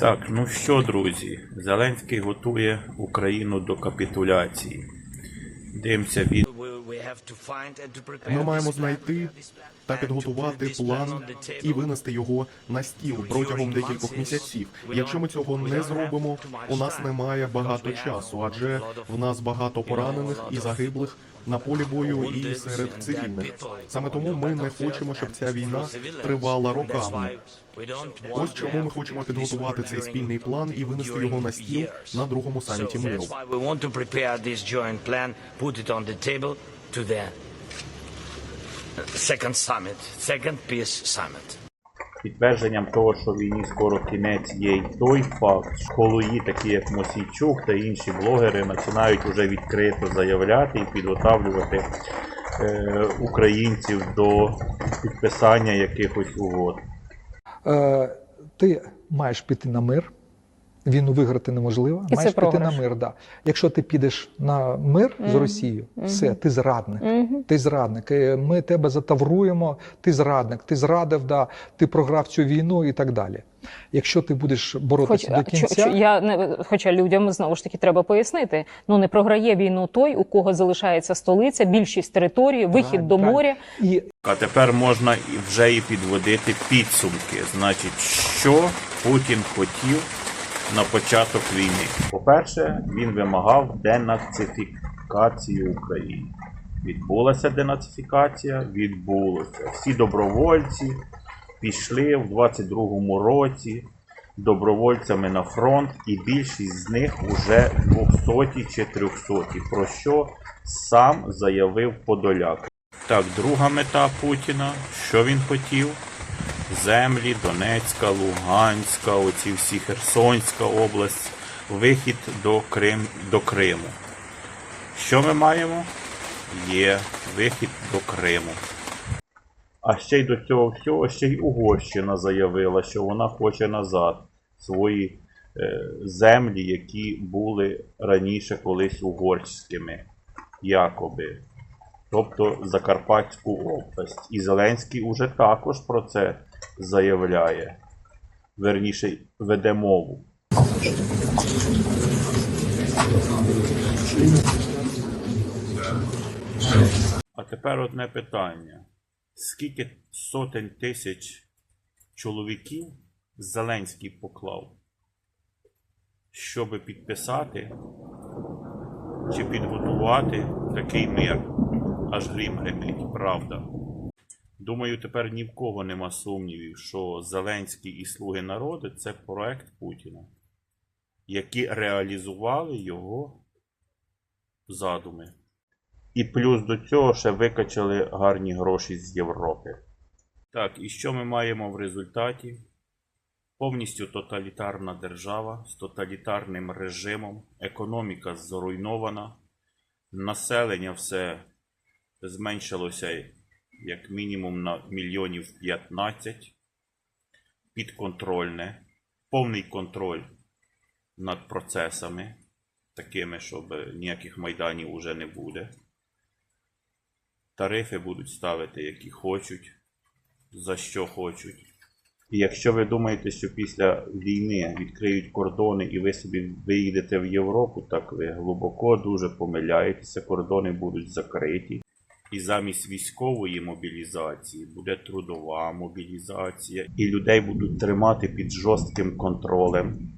Так, ну що, друзі, Зеленський готує Україну до капітуляції. Дивимося від Ми маємо знайти та підготувати план і винести його на стіл протягом декількох місяців. Якщо ми цього не зробимо, у нас немає багато часу, адже в нас багато поранених і загиблих на полі бою і серед цивільних. Саме тому ми не хочемо, щоб ця війна тривала роками. Ось чому ми хочемо підготувати цей спільний план і винести його на стіл на другому саміті миру. To the second summit, second peace summit. підтвердженням того, що війні скоро кінець є й той факт, що холої, такі як Мосійчук та інші блогери, починають уже відкрито заявляти і підготавлювати е, українців до підписання якихось угод. Е, ти маєш піти на мир. Війну виграти неможливо. І це маєш піти на програш. мир. Да. Якщо ти підеш на мир з Росією, все, ти зрадник. Ти зрадник. Е, Ми тебе затавруємо, ти зрадник, ти зрадив, да, ти програв цю війну і так далі. Якщо ти будеш Хоч, боротися до а, кінця, чо- чо- я не хоча людям знову ж таки треба пояснити. Ну не програє війну той, у кого залишається столиця, більшість території, вихід до правильно. моря. і А тепер можна і вже і підводити підсумки. Значить, що Путін хотів на початок війни. По-перше, він вимагав денацифікації України. Відбулася денацифікація, відбулося. Всі добровольці пішли в 22-му році добровольцями на фронт, і більшість з них уже 200 чи 300, про що сам заявив Подоляк. Так, друга мета Путіна. Що він хотів? Землі Донецька, Луганська, оці всі Херсонська область, вихід до, Крим, до Криму. Що ми маємо? Є вихід до Криму. А ще й до цього всього ще й Угорщина заявила, що вона хоче назад свої е, землі, які були раніше колись угорськими, якоби тобто Закарпатську область. І Зеленський уже також про це заявляє. Верніше веде мову. А тепер одне питання: скільки сотень тисяч чоловіків Зеленський поклав, щоб підписати чи підготувати такий мир? Аж грім гримить, правда. Думаю, тепер ні в кого нема сумнівів, що Зеленський і Слуги народу це проект Путіна, які реалізували його задуми. І плюс до цього ще викачали гарні гроші з Європи. Так, і що ми маємо в результаті? Повністю тоталітарна держава з тоталітарним режимом, економіка зруйнована, населення все зменшилося як мінімум на мільйонів 15, підконтрольне, повний контроль над процесами, такими, щоб ніяких майданів уже не буде. Тарифи будуть ставити, які хочуть, за що хочуть. І якщо ви думаєте, що після війни відкриють кордони і ви собі виїдете в Європу, так ви глибоко дуже помиляєтеся, кордони будуть закриті. І замість військової мобілізації буде трудова мобілізація, і людей будуть тримати під жорстким контролем.